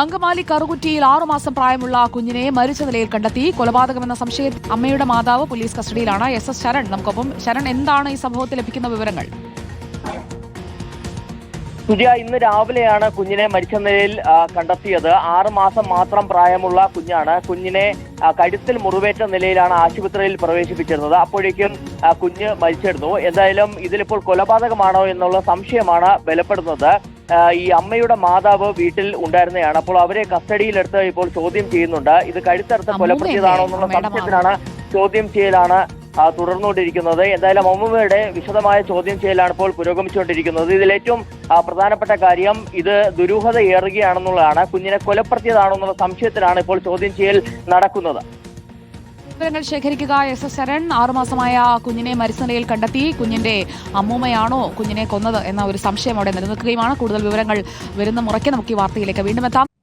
അങ്കമാലി കറുകുറ്റിയിൽ ആറുമാസം പ്രായമുള്ള കുഞ്ഞിനെ മരിച്ച നിലയിൽ കണ്ടെത്തി. കൊലപാതകമെന്ന സംശയ അമ്മയുടെ മാതാവ് പോലീസ് കസ്റ്റഡിയിലാണ്. S S Sharan. നമുക്കൊപ്പം ശരൺ എന്താണ് ഈ സംഭവത്തിൽ ലഭിക്കുന്ന വിവരങ്ങൾ? സുജയ ഇന്ന് രാവിലെയാണ് കുഞ്ഞിനെ മരിച്ച നിലയിൽ കണ്ടെത്തിയത്. ആറ് മാസം മാത്രം പ്രായമുള്ള കുഞ്ഞാണ്. കുഞ്ഞിനെ കഴുത്തിൽ മുറിവേറ്റ നിലയിലാണ് ആശുപത്രിയിൽ പ്രവേശിപ്പിച്ചിരുന്നത്. അപ്പോഴേക്കും കുഞ്ഞ് മരിച്ചിരുന്നു. എന്തായാലും ഇതിലിപ്പോൾ കൊലപാതകമാണോ എന്നുള്ള സംശയമാണ് ബലപ്പെടുന്നത്. ഈ അമ്മയുടെ മാതാവ് വീട്ടിൽ ഉണ്ടായിരുന്നതാണ്. അപ്പോൾ അവരെ കസ്റ്റഡിയിലെടുത്ത് ഇപ്പോൾ ചോദ്യം ചെയ്യുന്നുണ്ട്. ഇത് കഴുത്തറുത്ത് അമ്മൂമ്മയല്ലേ? കൊലപ്പെടുത്തിയതാണോ എന്നുള്ള സംശയത്തിനാണ് സംശയത്തിലാണ് ചോദ്യം ചെയ്യലാണ് തുടർന്നുകൊണ്ടിരിക്കുന്നത്. എന്തായാലും അമ്മുമ്മയുടെ വിശദമായ ചോദ്യം ചെയ്യലാണ് ഇപ്പോൾ പുരോഗമിച്ചുകൊണ്ടിരിക്കുന്നത്. ഇതിൽ ഏറ്റവും പ്രധാനപ്പെട്ട കാര്യം ഇത് ദുരൂഹത ഏറുകയാണെന്നുള്ളതാണ് കുഞ്ഞിനെ കൊലപ്പെടുത്തിയതാണെന്നുള്ള സംശയത്തിലാണ് ഇപ്പോൾ ചോദ്യം ചെയ്യൽ നടക്കുന്നത്. വിവരങ്ങൾ ശേഖരിക്കുക. എസ് എസ് ശരൺ ആറുമാസമായ കുഞ്ഞിനെ മരിച്ച നിലയിൽ കണ്ടെത്തി. കുഞ്ഞിന്റെ അമ്മൂമ്മയാണോ കുഞ്ഞിനെ കൊന്നത് എന്ന ഒരു സംശയം അവിടെ നിലനിൽക്കുകയുമാണ്. കൂടുതൽ വിവരങ്ങൾ വരുന്ന മുറയ്ക്ക് നമുക്ക് ഈ വാർത്തയിലേക്ക് വീണ്ടും എത്താം.